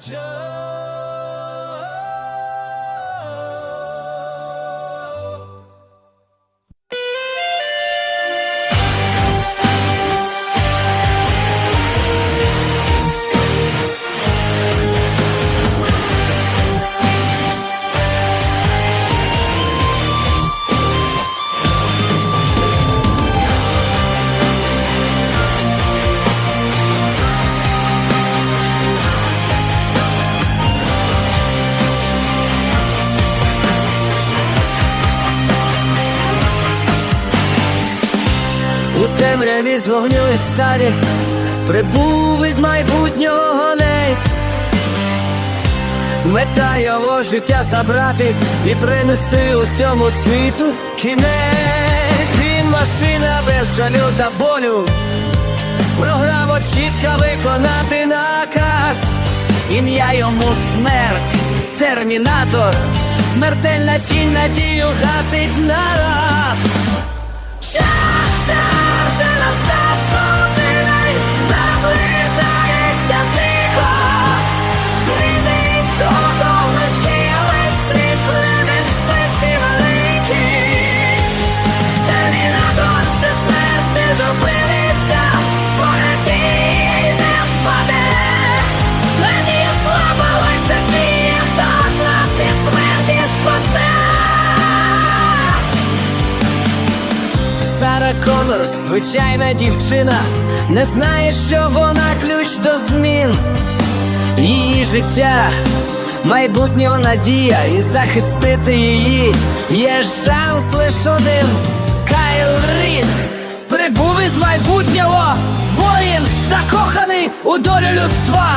judge. Темряві з вогню і сталі прибув із майбутнього нейф. Мета його життя забрати і принести усьому світу кінець. Він машина без жалю та болю. Програма чітко виконати наказ. Ім'я йому смерть, термінатор, смертельна тінь надію гасить нараз. Сара Коннор, звичайна дівчина, не знає, що вона ключ до змін. Її життя, майбутнього надія, і захистити її є шанс лише один. Кайл Ріс прибув із майбутнього, воїн закоханий у долю людства.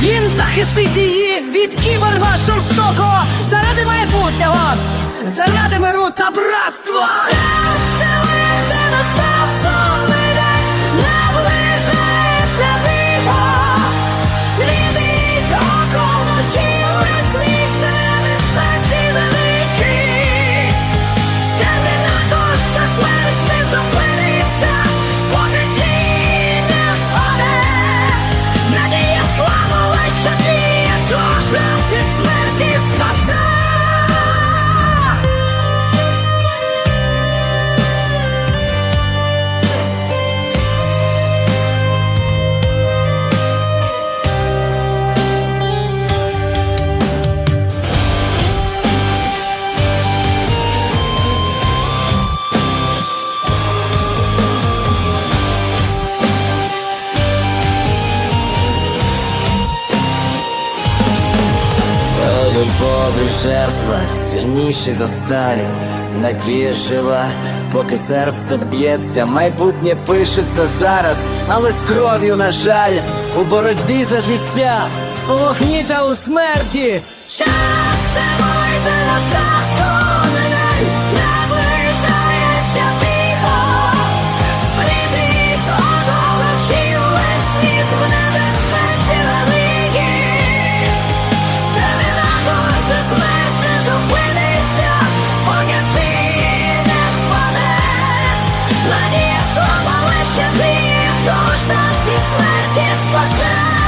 Він захистить її від кіборга жорстокого заради майбутнього, заради миру та братства. Любові жертва сильніший за старі, надія жива, поки серце б'ється, майбутнє пишеться зараз, але з кров'ю, на жаль, у боротьбі за життя, у вогні та у смерті. Час ще може настав Надія слова лише ти, хто ж нас від смерті спасе.